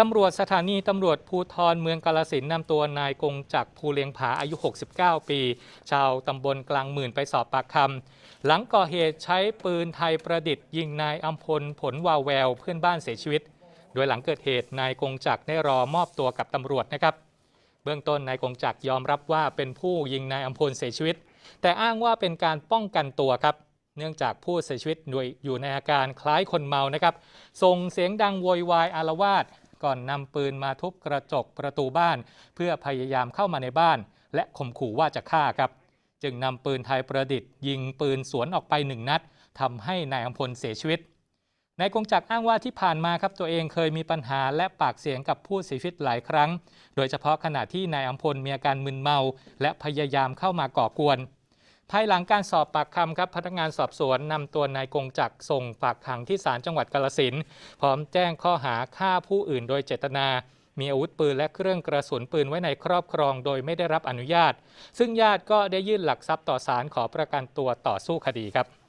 ตำรวจสถานีตำรวจภูธรเมืองกาลสินนำตัวนายกงจักรภูเลียงผาอายุ 69 ปี ชาวตำบลกลางหมื่นไปสอบปากคำหลังก่อเหตุใช้ปืนไทยประดิษฐ์ยิงนายอัมพลผลวาวแววเพื่อนบ้านเสียชีวิต โดยหลังเกิดเหตุนายกงจักรได้รอมอบตัวกับตำรวจนะครับ เบื้องต้นนายกงจักรยอมรับว่าเป็นผู้ยิงนายอัมพลเสียชีวิต แต่อ้างว่าเป็นการป้องกันตัวครับเนื่องจากผู้เสียชีวิตอยู่ในอาการคล้ายคนเมานะครับส่งเสียงดังโวยวายอารวาส ก่อนนำปืนมาทุบกระจกประตูบ้าน เพื่อพยายามเข้ามาในบ้าน และข่มขู่ว่าจะฆ่าครับ จึงนำปืนไทยประดิษฐ์ ยิงปืนสวนออกไปหนึ่งนัดทำให้นายอัมพลเสียชีวิตนายกงจักรอ้างว่าที่ผ่านมาครับตัวเองเคยมีปัญหาและปากเสียงกับผู้เสียชีวิตหลายครั้ง โดยเฉพาะขณะที่นายอัมพลมีอาการมึนเมา และพยายามเข้ามาก่อกวน ภายหลังการสอบปากคำครับพนักงานสอบสวนนำตัวนายกงจักรส่งฝากขังที่ศาลจังหวัดกาลสินพร้อมแจ้งข้อหาฆ่าผู้อื่นโดยเจตนา มีอาวุธปืนและเครื่องกระสุนปืนไว้ในครอบครองโดยไม่ได้รับอนุญาต ซึ่งญาติก็ได้ยื่นหลักทรัพย์ต่อศาลขอประกันตัวต่อสู้คดีครับ